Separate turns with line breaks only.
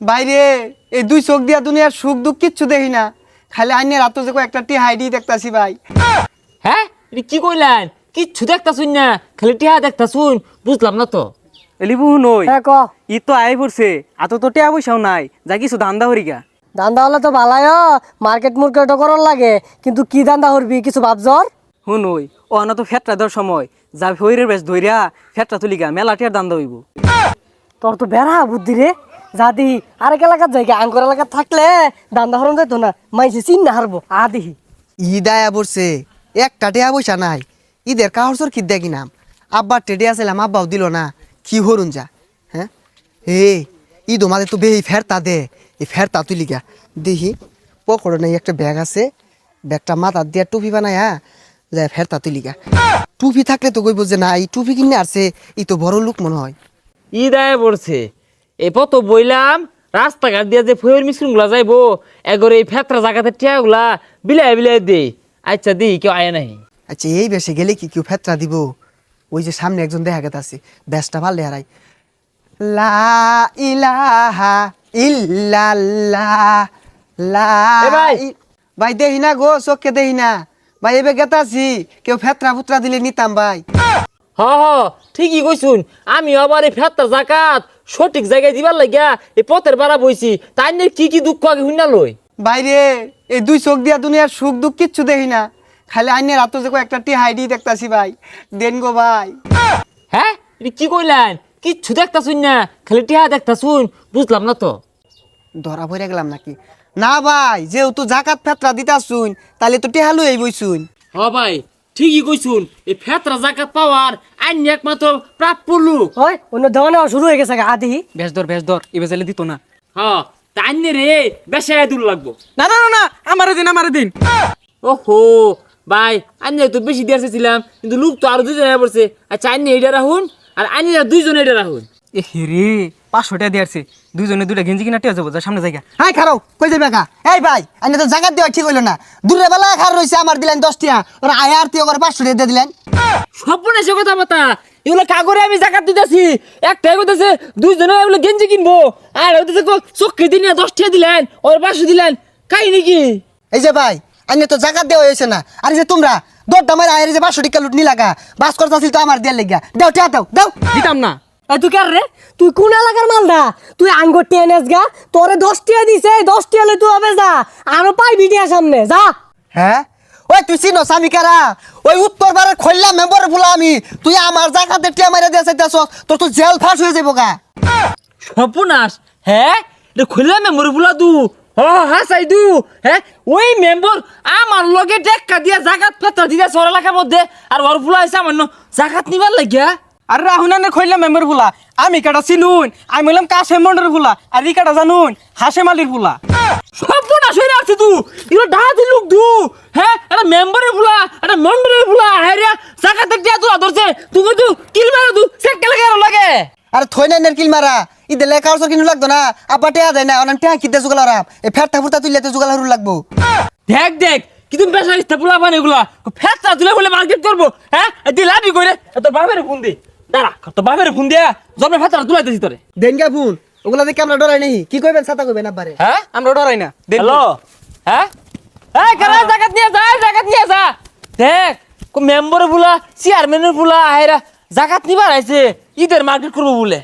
বাইরে এই দুই চোখ দিয়া দুনিয়ার সুখ দুঃখ কিচ্ছু দেখি না। খালি আইনের রাত যে একটা টি হাইডি দেখতাছি ভাই।
হ্যাঁ? এটা কি কইলেন? কিচ্ছু দেখতা শুন না খালি টিহা দেখতা শুন বুঝলাম না তো।
এলিবু নই
হ্যাঁ ক।
ই তো আই পড়ছে তো টিয়া পয়সাও নাই যা কিছু ধান্দা হরিকা
ধান্দা হলে তো ভালাই মার্কেট মুর্কেটও করার লাগে কিন্তু কি ধান্দা করবি কিছু ভাবজর
হুন ওই ও আনা তো ফেটরা দেওয়ার সময় যা হইরের বেশ ধইরা ফেটরা তুলিকা মেলা টিয়ার দান্দা হইব।
তোর তো বেড়া বুদ্ধি রে। যা দিহি আরেক এলাকার জায়গা আঙ্কর এলাকার থাকলে ধান্দা হরণ যাইতো না মাইসে চিন না হারবো আ দিহি
ঈদ আয়া পড়ছে একটা টেয়া পয়সা নাই ঈদের কাহর সর কি দেখি নাম? আব্বার টেডে আসলাম আব্বাও দিল না কি হরুন যা হ্যাঁ? হে ঈদ আমাদের তো বেহি ফেরতা দে এই ফেরতা তুলি গা দেখি পকড়ে নাই একটা ব্যাগ আছে ব্যাগটা মাথার দিয়া টুপি বানায় হ্যাঁ? যায় ফেরতা তুলি গা টুপি থাকলে তো কইব যে না এই টুপি কিনে আসছে ই তো বড় লোক মনে হয়।
ঈদ আয় পড়ছে এই পত বইলাম রাস্তাঘাট দিয়ে যে ফয়ের মিশ্রণগুলা যাইবো এগরে এই ফেতরা জায়গাতে টিয়া গুলা বিলাই বিলাই দে আচ্ছা দি কেউ আয় নাই।
আচ্ছা এই বেশে গেলে কি কেউ ফেতরা দিব? ওই যে সামনে একজন দেখা গেছে আছে ব্যাসটা ভালো হারাই লা ইলাহা ইল্লাল্লাহ লা
এ ভাই।
ভাই দেহি না গো চোখকে দেহি না। ভাই এবে গেতাছি কেউ ফেতরা ফুতরা দিলে নিতাম ভাই।
হ হ ঠিকই কইছুন আমি আবার এই ফেতরা জাকাত সঠিক জায়গায় দিবার লাগিয়া এই পথের বাড়া বইছি। তাই নিয়ে কি কি দুঃখ আগে হুইনা লই?
বাইরে এই দুই চোখ দিয়া দুনিয়ার সুখ দুঃখ কিচ্ছু দেখি না। খালি আইনের রাত যে একটা টি হাইডি দেখতাছি ভাই। দেন গো ভাই।
হ্যাঁ? এটা কি কইলেন? কিচ্ছু দেখতা শুন না খালি টিহা দেখতা শুন বুঝলাম না তো।
ধরা পড়ে গেলাম নাকি? না ভাই যেহেতু জাকাত ফেতরা দিতা শুন তাহলে তো টেহালু এই বইছুন।
হ ভাই ঠিকই কইছুন এই ফেতরা জাকাত পাওয়ার আইন একমাত্র প্রাপ্য লোক।
ওই অন্য দেওয়া নেওয়া শুরু হয়ে গেছে আদি।
বেশ ধর বেশ ধর এবার চাইলে দিত না।
হ্যাঁ তাই নিয়ে রে বেশায় দূর লাগবো।
না না না না আমারে দিন আমারে দিন।
ওহো ভাই আইনে তো বেশি দিয়ে ছিলাম কিন্তু লোক তো আরও দুজন পড়ছে। আচ্ছা আইনে এটা রাখুন আর আইনে দুইজন এটা রাখুন।
এ হেরে পাঁচশো টাকা দিয়ে আসছে। দুইজনে দুইটা গেঞ্জি কিনা টিয়া যাব যা সামনে জায়গা।
হাই খারাও কই যাবে কা এই ভাই আইনে তো জাকাত দেওয়া ঠিক হইল না। দূরে বেলা খার রইছে আমার দিলেন দশ টিয়া। ওরা আয় আর টিয়া করে পাঁচশো টাকা দিয়ে দিলেন।
সপনে সে কথা বাতা এগুলো কাগরে আমি জাকাত দিতেছি। একটাই কইতেছে দুইজনে এগুলো গেঞ্জি কিনবো। আর হইতেছে চক্রি দিন দশ টাকা দিলেন ওর পাঁচশো দিলেন। কাই নাকি
এই যে ভাই আইনে তো জাকাত দেওয়া হয়েছে না। আর এই যে তোমরা দরটা মারে আয়ের যে পাঁচশো টিকা লুট নিলাগা। বাস করতে আসিল তো আমার দিয়ে লেগা দাও টিয়া দাও দাও।
দিতাম না।
তুই কার রে? তুই কোন এলাকার মালদা তুই আঙ্গুর টিয়া গা তোরে দশ টিয়া দিছে দশ টিয়া লই তুই হবে যা আরও টিয়া সামনে যা।
হ্যাঁ? ওই তুই চিনো স্বামী কারা? ওই উত্তর বারের খৈল্লা মেম্বার বলা আমি। তুই আমার জাকাতে টিয়া মারে দিয়ে চাইতেছ তোর তো জেল ফাঁস হয়ে যাব গা।
সপনাস হ্যাঁ? এটা খুললে মেমোরি বুলা দু। হ হ্যাঁ চাই দু হ্যাঁ? ওই মেম্বর আমার লগে টেক্কা দিয়া জাগাত ফেতরা দিয়া সর এলাকার মধ্যে আর ওর ফুলা হয়েছে আমার জাগাত নিবার লাগিয়া।
আর রাহুল আনে খইলা মেম্বার ফুলা আমি কাটা চিনুন? আমি বললাম কাশে মন্ডর ফুলা আর ই কাটা জানুন? হাসে মালির ফুলা
সপনাস হয়ে আছে তু। এগুলো ডাহাতি লোক দু হ্যাঁ এটা মেম্বারের ফুলা এটা মন্ডলের ফুলা হ্যাঁ রে জাগাত দিয়া তুই ধরছে তুমি তু? কিল মারা দু সেক্কা লাগে আর লাগে?
আরে থই নাই কিল মারা। ইদে লেখা ওর কিনু লাগতো না। আপা টেয়া দেয় না অনাম টেয়া কিতে জুগাল আরাম। এই ফেরতা ফুরতা তুললে তো জুগাল হরু লাগবো।
দেখ দেখ কিন্তু বেসা ইস্তা পোলা পানি এগুলা। ফেতরা তুলে বলে মার্কেট করব। হ্যাঁ দিলাবি করে তোর বাপের ফোন দি। দাঁড়া তোর বাপের ফোন দিয়া জন্মে ফেতরা তুলাইতেছি তোরে।
দেন গা ফোন ওগুলা দেখে আমরা ডরাই নাই কি কইবেন ছাতা কইবেন আব্বারে?
হ্যাঁ?
আমরা ডরাই না।
হ্যালো? হ্যাঁ? এই কারা জাকাত নিয়ে যা জাগাত নিয়ে যা। দেখ মেম্বার বুলা চেয়ারম্যানের বুলা আহেরা জাগাত নিবার আইছে ঈদের মার্কেট করব বলে।